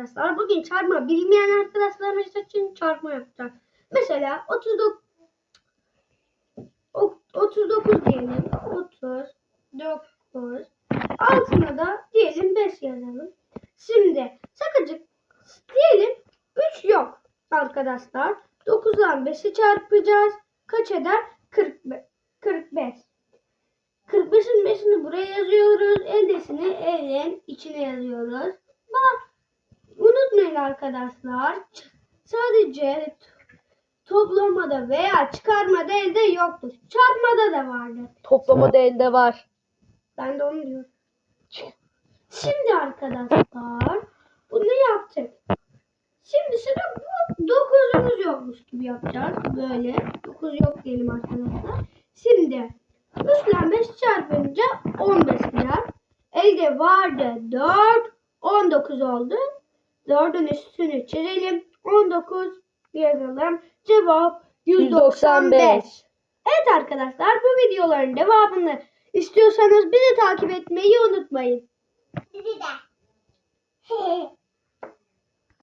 arkadaşlar. Bugün çarpma bilmeyen arkadaşlarımız için çarpma yapacağız. Mesela 39 o- 39 diyelim. 39 altına da diyelim 5 yazalım. Şimdi sakıncık diyelim 3 yok arkadaşlar. 9'dan 5'i çarpacağız. Kaç eder? 45. 45. 45'in 5'ini buraya yazıyoruz. Eldesini elin içine yazıyoruz. Bak unutmayın arkadaşlar. Sadece toplamada veya çıkarmada elde yoktur. Çarpmada da vardır. Toplamada elde var. Ben de onu diyorum. Şimdi arkadaşlar bunu yaptık. Şimdi sıra bu dokuzumuz yokmuş gibi yapacağız. Böyle dokuz yok diyelim arkadaşlar. Şimdi 3 ile 5 çarpınca 15 gider. Elde vardı 4. 19 oldu. 4'ün üstünü çizelim. 19 yazalım. Cevap 195. 195. Evet arkadaşlar bu videoların devamını istiyorsanız bizi takip etmeyi unutmayın. Bizi de.